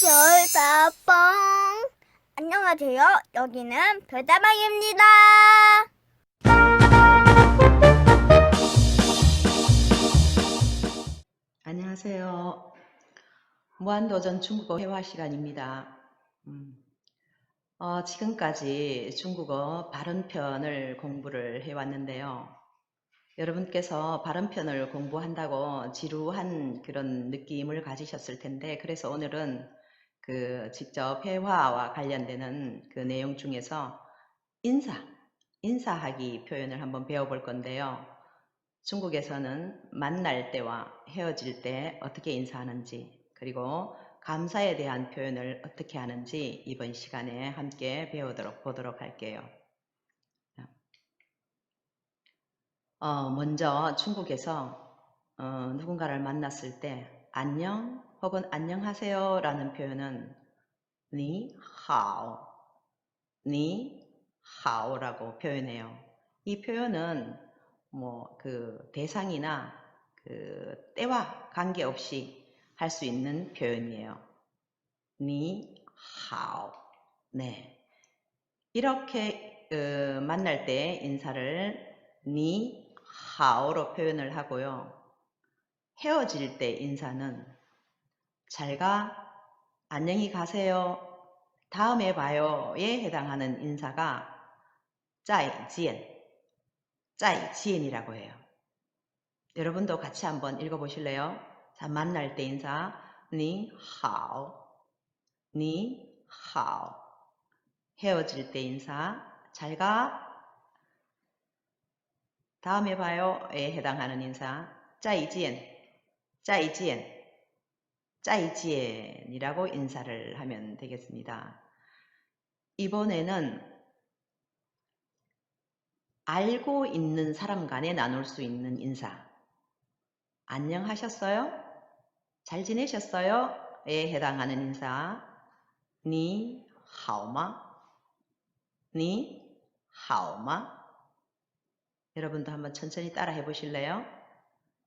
별다방 안녕하세요. 여기는 별다방입니다. 안녕하세요. 무한도전 중국어 회화 시간입니다. 음, 어, 지금까지 중국어 발음편을 공부를 해왔는데요. 여러분께서 발음편을 공부한다고 지루한 그런 느낌을 가지셨을 텐데, 그래서 오늘은 그 직접 회화와 관련되는 그 내용 중에서 인사, 인사하기 표현을 한번 배워볼 건데요. 중국에서는 만날 때와 헤어질 때 어떻게 인사하는지, 그리고 감사에 대한 표현을 어떻게 하는지 이번 시간에 함께 배우도록 보도록 할게요. 어, 먼저 중국에서 어, 누군가를 만났을 때 안녕 혹은 안녕하세요 라는 표현은 니 하오, 니 하오라고 표현해요. 이 표현은 뭐 그 대상이나 그 때와 관계없이 할 수 있는 표현이에요. 니 하오. 네. 이렇게 어, 만날 때 인사를 니 하오로 표현을 하고요. 헤어질 때 인사는 잘 가, 안녕히 가세요, 다음에 봐요에 해당하는 인사가 짜이지엔, 짜이지엔이라고 해요. 여러분도 같이 한번 읽어보실래요? 자, 만날 때 인사, 니하오, 니하오. 헤어질 때 인사, 잘 가, 다음에 봐요에 해당하는 인사, 짜이지엔, 짜이지엔. 见이라고 인사를 하면 되겠습니다. 이번에는 알고 있는 사람 간에 나눌 수 있는 인사. 안녕하셨어요? 잘 지내셨어요? 에 해당하는 인사. 니 하오마? 니 하오마? 여러분도 한번 천천히 따라 해보실래요?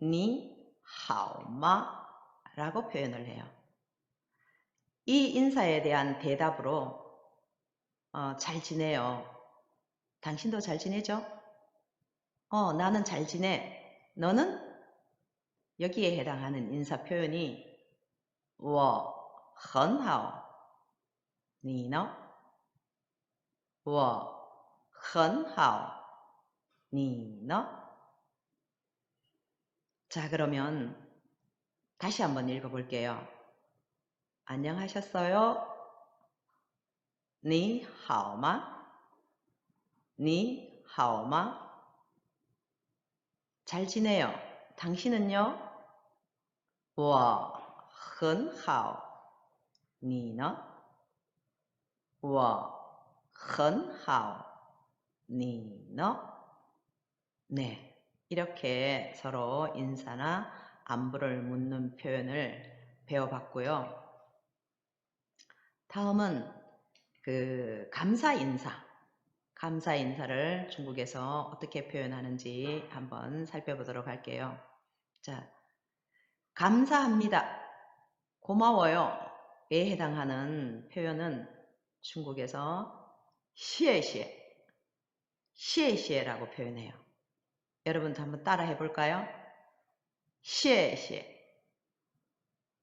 니 하오마? 라고 표현을 해요. 이 인사에 대한 대답으로 어, 잘 지내요. 당신도 잘 지내죠? 어, 나는 잘 지내. 너는? 여기에 해당하는 인사 표현이 我很好.你呢?我很好.你呢? 자, 그러면 다시 한번 읽어볼게요. 안녕하셨어요? 你好吗?你好吗? 잘 지내요. 당신은요? 我很好.你呢?我很好.你呢? 네. 이렇게 서로 인사나 안부를 묻는 표현을 배워봤고요. 다음은 그 감사 인사, 감사 인사를 중국에서 어떻게 표현하는지 한번 살펴보도록 할게요. 자, 감사합니다. 고마워요에 해당하는 표현은 중국에서 시에시에, 시에시에라고 표현해요. 여러분도 한번 따라 해볼까요? 谢谢,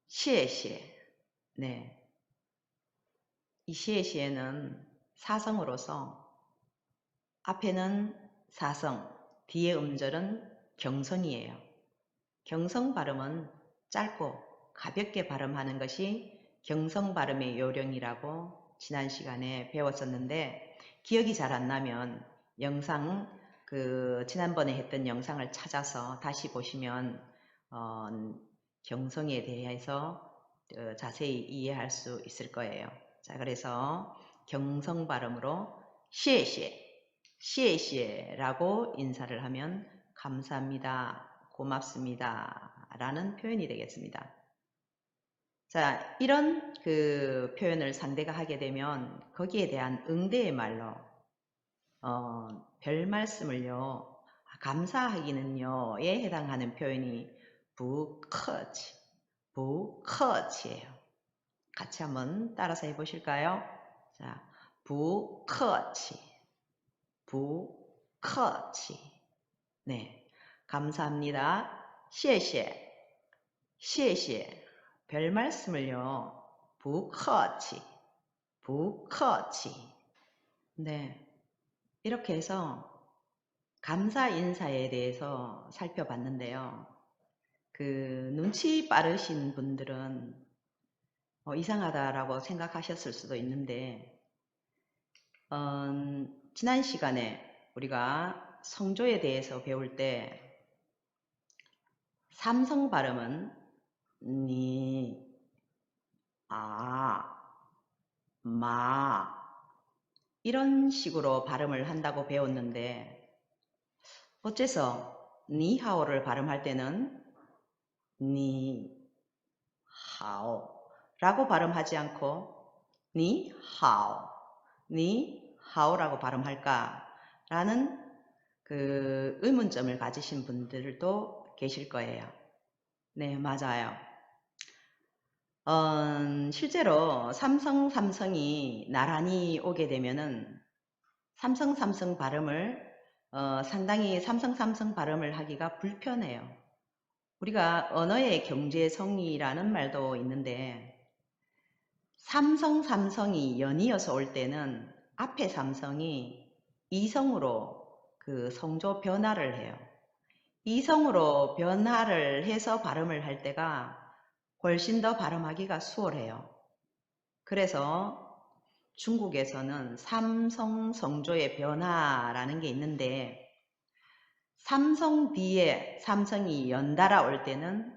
谢谢. 네. 이 谢谢는 사성으로서 앞에는 사성, 뒤에 음절은 경성이에요. 경성 발음은 짧고 가볍게 발음하는 것이 경성 발음의 요령이라고 지난 시간에 배웠었는데 기억이 잘 안 나면 영상 그 지난번에 했던 영상을 찾아서 다시 보시면 어, 경성에 대해서 어, 자세히 이해할 수 있을 거예요. 자, 그래서 경성 발음으로 시에시에, 시에시에라고 인사를 하면 감사합니다, 고맙습니다 라는 표현이 되겠습니다. 자, 이런 그 표현을 상대가 하게 되면 거기에 대한 응대의 말로 어, 별 말씀을요, 감사하기는요에 해당하는 표현이 부커치, 부커치예요. 같이 같이 한번 따라서 해보실까요? 자, 不客气,不客气. 네, 감사합니다. 谢谢,谢谢. 별 말씀을요. 不客气,不客气. 네, 이렇게 해서 감사 인사에 대해서 살펴봤는데요. 그 눈치 빠르신 분들은 어, 이상하다라고 생각하셨을 수도 있는데 음, 지난 시간에 우리가 성조에 대해서 배울 때 삼성 발음은 니, 아, 마 이런 식으로 발음을 한다고 배웠는데 어째서 니하오를 발음할 때는 니, 하오 라고 발음하지 않고 니, 하오, 니, 하오라고 발음할까? 라는 그 의문점을 가지신 분들도 계실 거예요. 네, 맞아요. 어, 실제로 삼성, 삼성이 나란히 오게 되면은 삼성, 삼성 발음을 어, 상당히 삼성, 삼성 발음을 하기가 불편해요. 우리가 언어의 경제성이라는 말도 있는데 삼성, 삼성이 연이어서 올 때는 앞에 삼성이 이성으로 그 성조 변화를 해요. 이성으로 변화를 해서 발음을 할 때가 훨씬 더 발음하기가 수월해요. 그래서 중국에서는 삼성 성조의 변화라는 게 있는데 삼성 뒤에 삼성이 연달아 올 때는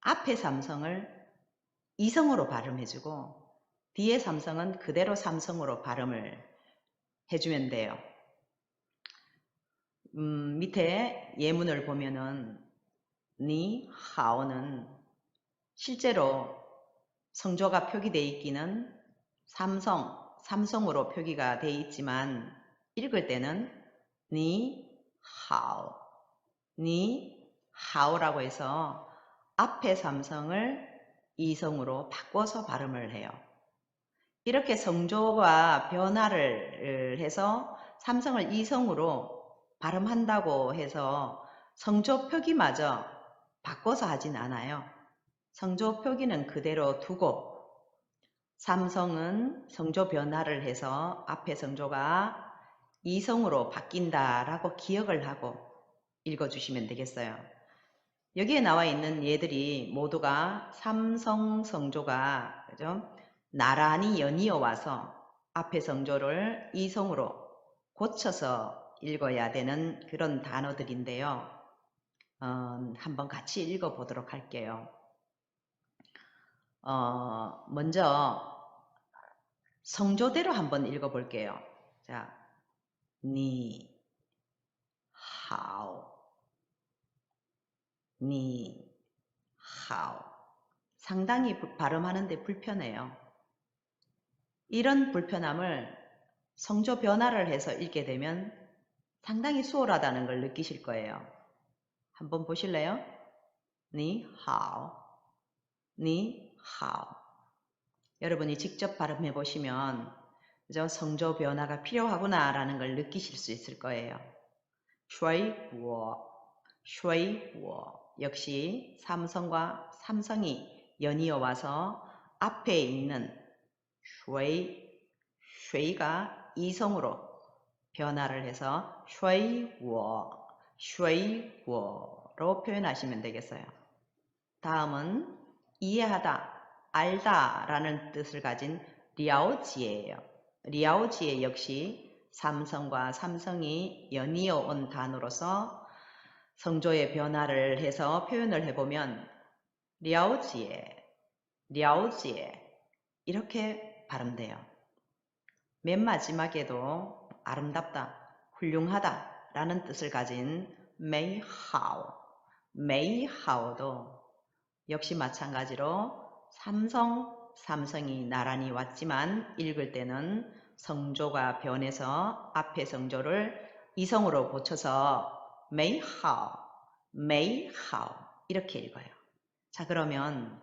앞에 삼성을 이성으로 발음해주고 뒤에 삼성은 그대로 삼성으로 발음을 해주면 돼요. 음, 밑에 예문을 보면은 니 하오는 실제로 성조가 표기되어 있기는 삼성, 삼성으로 표기가 되어 있지만 읽을 때는 니 하오, 니 하오라고 해서 앞에 삼성을 이성으로 바꿔서 발음을 해요. 이렇게 성조가 변화를 해서 삼성을 이성으로 발음한다고 해서 성조 표기마저 바꿔서 하진 않아요. 성조 표기는 그대로 두고 삼성은 성조 변화를 해서 앞에 성조가 이성으로 바뀐다라고 기억을 하고 읽어주시면 되겠어요. 여기에 나와 있는 얘들이 모두가 삼성 성조가 그죠? 나란히 연이어 와서 앞에 성조를 이성으로 고쳐서 읽어야 되는 그런 단어들인데요. 어, 한번 같이 읽어보도록 할게요. 어, 먼저 성조대로 한번 읽어볼게요. 자, 니, 하오, 니. 상당히 부- 발음하는데 불편해요. 이런 불편함을 성조 변화를 해서 읽게 되면 상당히 수월하다는 걸 느끼실 거예요. 한번 보실래요? 니, 하오, 니, 하오. 여러분이 직접 발음해 보시면 그저 성조 변화가 필요하구나라는 걸 느끼실 수 있을 거예요. 쉐이워, 쉐이워 역시 삼성과 삼성이 연이어 와서 앞에 있는 쉐이, 쉐이가 이성으로 변화를 해서 쉐이워, 쉐이워로 표현하시면 되겠어요. 다음은 이해하다, 알다 라는 뜻을 가진 리아오지예요. 리아오지에 역시 삼성과 삼성이 연이어 온 단어로서 성조의 변화를 해서 표현을 해보면 리아오지에, 리아오지에 이렇게 발음돼요. 맨 마지막에도 아름답다, 훌륭하다 라는 뜻을 가진 메이하오, 메이하오도 역시 마찬가지로 삼성, 삼성이 나란히 왔지만 읽을 때는 성조가 변해서 앞에 성조를 이성으로 고쳐서 메이하오, 메이하오 이렇게 읽어요. 자 그러면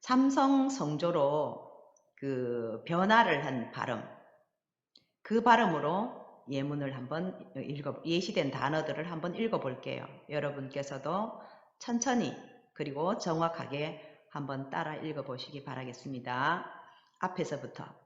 삼성 성조로 그 변화를 한 발음, 그 발음으로 예문을 한번 읽어, 예시된 단어들을 한번 읽어 볼게요. 여러분께서도 천천히 그리고 정확하게 한번 따라 읽어 보시기 바라겠습니다. 앞에서부터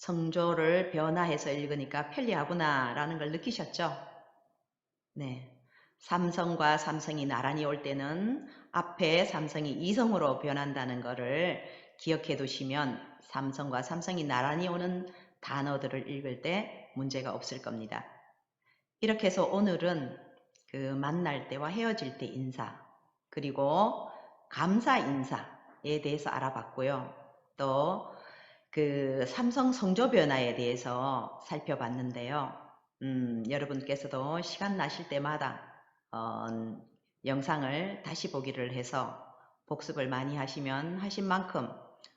성조를 변화해서 읽으니까 편리하구나 라는 걸 느끼셨죠? 네. 삼성과 삼성이 나란히 올 때는 앞에 삼성이 이성으로 변한다는 것을 기억해 두시면 삼성과 삼성이 나란히 오는 단어들을 읽을 때 문제가 없을 겁니다. 이렇게 해서 오늘은 그 만날 때와 헤어질 때 인사, 그리고 감사 인사에 대해서 알아봤고요. 또 그 삼성 성조 변화에 대해서 살펴봤는데요. 음, 여러분께서도 시간 나실 때마다 어, 영상을 다시 보기를 해서 복습을 많이 하시면 하신 만큼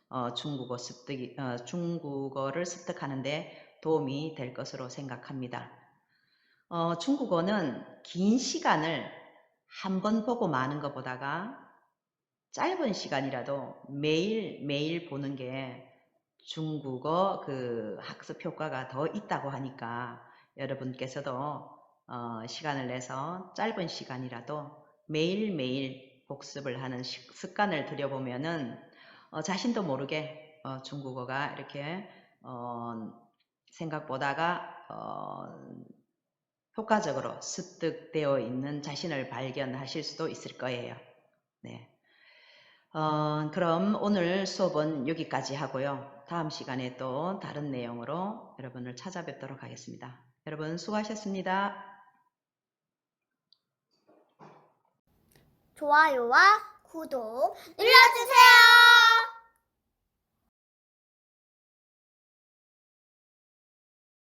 어, 중국어 습득이, 어, 중국어를 습득하는데 도움이 될 것으로 생각합니다. 어, 중국어는 긴 시간을 한 번 보고 마는 것보다가 짧은 시간이라도 매일 매일 보는 게 중국어 그 학습 효과가 더 있다고 하니까 여러분께서도 어, 시간을 내서 짧은 시간이라도 매일매일 복습을 하는 시- 습관을 들여보면은 어, 자신도 모르게 어, 중국어가 이렇게 어, 생각보다가 어, 효과적으로 습득되어 있는 자신을 발견하실 수도 있을 거예요. 네. 어, 그럼 오늘 수업은 여기까지 하고요. 다음 시간에 또 다른 내용으로 여러분을 찾아뵙도록 하겠습니다. 여러분 수고하셨습니다. 좋아요와 구독 눌러주세요.